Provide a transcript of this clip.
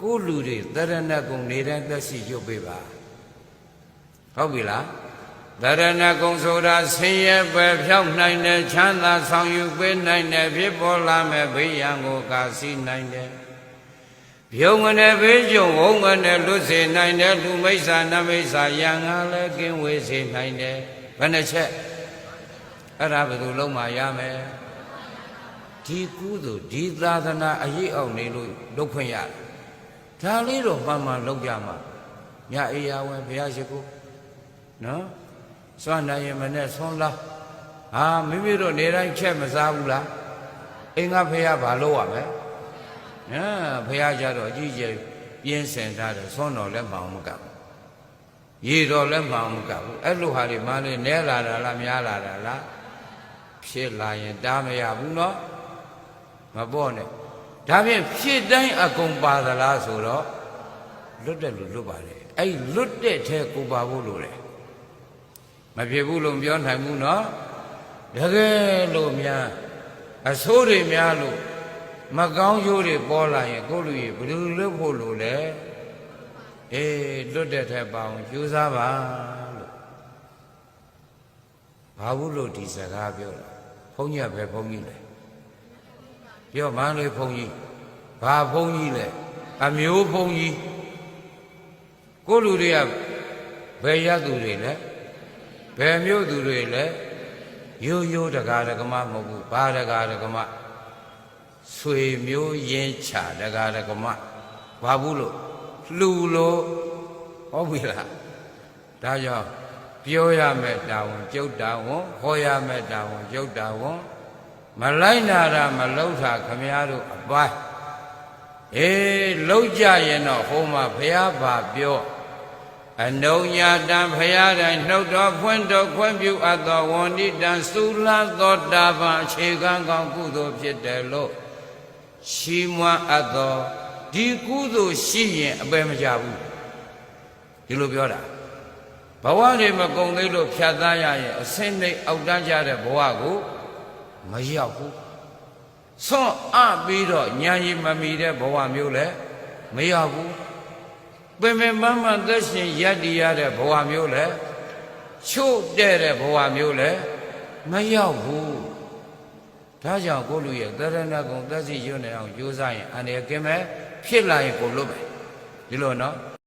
ကိုလူတွေတရဏဂုံနေတိုင်းသက်ရှိရုပ်ပေးပါဟုတ်ပြီလားတရဏဂုံဆိုတာဆင်းရဲပဲဖြောက်နိုင်တယ်ချမ်းသာဆောင်ယူပေးနိုင်တယ်ဖြစ်ပေါ်လာမဲ့ဘေးရန်ကိုကာစီနိုင်တယ်ပြုံးငနဲ့ဘေးကျုံဝုံငနဲ့လွတ်စေနိုင်တယ်လူမိစ္ဆာနမိစ္ဆာယံငါလည်းကင်းဝေးစေနိုင်တယ်ဘယ်နှချက်အဲ့ဒါဘယ်လိုလုံးမရမယ်ဒီကုသိုလ်ဒီသာသနာအရေးအောင်နေလို့လုပ်ခွင့်ရတယ် ဒါလေးတော့မှန်မှန်လုပ်ကြမှာညအေးရဝဲဘုရားရှိခိုးနော်စွမ်းနိုင်ရင်မနဲ့ဆွမ်းလားဟာမိမိတို့နေတိုင်းချက်မစားဘူးလားအိမ်ကဖះဘာလုပ်ရမလဲနော်ဖះကြတော့အကြီးကျယ်ပြင်းစင်ထားတယ်ဆွမ်းတော်လည်းမအောင်မကဘူးရေတော်လည်းမအောင်မကဘူးအဲ့လိုဟာတွေမှလည်းနဲလာတာလားများလာတာလားဖြစ်လာရင်တားမရဘူးနော်မပေါ့နဲ့ ဒါဖြင့်ဖြစ်တိုင်းအကုန်ပါသလားဆိုတော့လွတ်တယ်လို့လွတ်ပါလေအဲ့လွတ်တဲ့ထဲကိုပါဖို့လိုတယ်မဖြစ်ဘူးလို့မပြောနိုင်ဘူးနော်တကယ်လို့များအဆိုးတွေများလို့မကောင်းကျိုးတွေပေါ်လာရင်ကိုယ့်လူကြီးဘယ်လိုလွတ်ဖို့လိုလဲအေးလွတ်တဲ့ထဲပါအောင်ကြိုးစားပါလို့ဘာဘူးလို့ဒီစကားပြောတာဘုန်းကြီးကပဲဘုန်းကြီးလဲ ပြောမန်းလေးဘုန်းကြီးဘာဘုန်းကြီးလဲအမျိုးဘုန်းကြီးကိုယ့်လူတွေကဘယ်ရသူတွေလဲဘယ်မျိုးသူတွေလဲရိုးရိုးတကားတကမမဟုတ်ဘူးဘာတကားတကမဆွေမျိုးရင်းချတကားတကမဘာဘူးလို့လှူလို့ဟုတ်ပြီလားဒါကြောင့်ပြောရမယ်တာဝန်ကျုပ်တာဝန်ဟောရမယ်တာဝန်ကျုပ်တာဝန် မလိုက်နာတာမလောက်တာခမည်းတော်အပိုင်းအေးလောက်ကြရင်တော့ဟိုမှာဘုရားဘာပြောအနုညာတံဖရာတိုင်းနှုတ်တော်ဖွင့်တော်ခွင့်ပြုအပ်သောဝန္တိတံသုလသောတာပန်အခြေခံကောင်းကုသိုလ်ဖြစ်တယ်လို့ရှိမွမ်းအပ်သောဒီကုသိုလ်ရှိရင်အပယ်မကြဘူးဒီလိုပြောတာဘဝတွေမကုံသေးလို့ဖြတ်သားရရင်အစင်းနှိတ်အောက်တန်းကြတဲ့ဘဝကို မရောက်ဘူးဆွန့်အပြီးတော့ညာရင်မမီတဲ့ဘဝမျိုးလည်းမရောက်ဘူးပင်ပင်ပန်းပန်းသက်ရှင်ရည်တည်ရတဲ့ဘဝမျိုးလည်းချို့တဲ့တဲ့ဘဝမျိုးလည်းမရောက်ဘူးဒါကြောင့်ကိုလူရဲ့သရဏဂုံသက်စီရွနေအောင်ကြိုးစားရင်အန္တရာယ်ကင်းမဲ့ဖြစ်လာရင်ကိုလွတ်မယ်ဒီလိုနော်